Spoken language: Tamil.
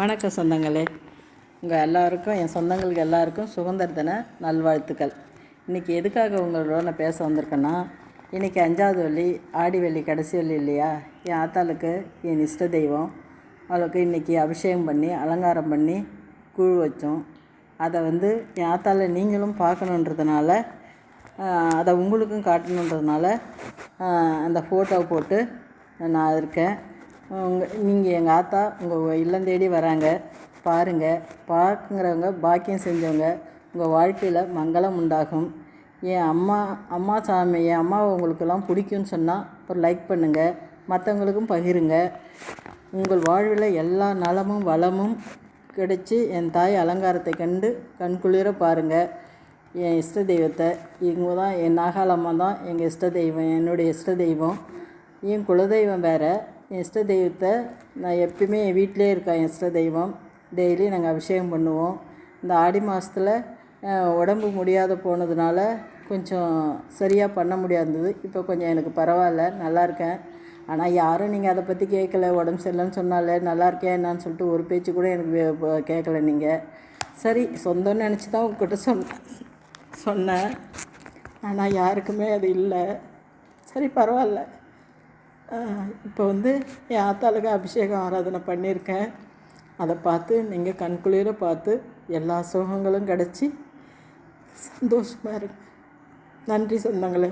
வணக்கம் சொந்தங்களே. உங்கள் எல்லாருக்கும் என் சொந்தங்களுக்கு எல்லாருக்கும் சுதந்திர தின நல்வாழ்த்துக்கள். இன்றைக்கி எதுக்காக உங்களோட நான் பேச வந்திருக்கேன்னா இன்றைக்கி அஞ்சாவது வள்ளி ஆடி வெள்ளி கடைசி வள்ளி இல்லையா? என் ஆத்தாளுக்கு என் இஷ்ட தெய்வம். அவளுக்கு இன்றைக்கி அபிஷேகம் பண்ணி அலங்காரம் பண்ணி கூழ் வச்சோம். அதை வந்து என் ஆத்தாளை நீங்களும் பார்க்கணுன்றதுனால அதை உங்களுக்கும் காட்டணுன்றதுனால அந்த ஃபோட்டோவை போட்டு நான் இருக்கேன். உங்கள் நீங்கள் எங்கள் ஆத்தா உங்கள் இல்லம் தேடி வராங்க. பாருங்கள் பார்க்குங்கிறவங்க பாக்கியம் செஞ்சவங்க உங்கள் வாழ்க்கையில் மங்களம் உண்டாகும். என் அம்மா அம்மா சாமி என் அம்மாவை உங்களுக்கெல்லாம் பிடிக்கும்னு சொன்னால் ஒரு லைக் பண்ணுங்கள் மற்றவங்களுக்கும் பகிருங்க. உங்கள் வாழ்வில் எல்லா நலமும் வளமும் கிடைச்சி என் தாய் அலங்காரத்தை கண்டு கண்குளிர பாருங்கள் என் இஷ்ட தெய்வத்தை இவங்க தான் என் நாகாலம்மா தான் எங்கள் இஷ்ட தெய்வம் என்னுடைய இஷ்ட தெய்வம். என் குலதெய்வம் வேறு என் இஷ்ட தெய்வத்தை நான் எப்பயுமே என் வீட்டிலே இருக்கேன் என் இஷ்ட தெய்வம் டெய்லி நாங்கள் அபிஷேகம் பண்ணுவோம். இந்த ஆடி மாதத்தில் உடம்பு முடியாத போனதுனால கொஞ்சம் சரியாக பண்ண முடியாதது. இப்போ கொஞ்சம் எனக்கு பரவாயில்ல நல்லா இருக்கேன். ஆனால் யாரும் நீங்கள் அதை பற்றி கேட்கல உடம்பு சரியில்லைன்னு சொன்னாலே நல்லா இருக்கேன் என்னான்னு சொல்லிட்டு ஒரு பேச்சு கூட எனக்கு கேட்கல நீங்கள் சரி சொந்தம்னு நினச்சி தான் உங்ககிட்ட சொன்னேன் சொன்னேன். ஆனால் யாருக்குமே அது இல்லை. சரி பரவாயில்ல. இப்போ வந்து என் ஆத்தாளுக்கு அபிஷேகம் ஆராதனை பண்ணியிருக்கேன். அதை பார்த்து நீங்கள் கண்குளிர பார்த்து எல்லா சுகங்களும் கிடச்சி சந்தோஷமாக இருக்கு நன்றி சொந்தங்களே.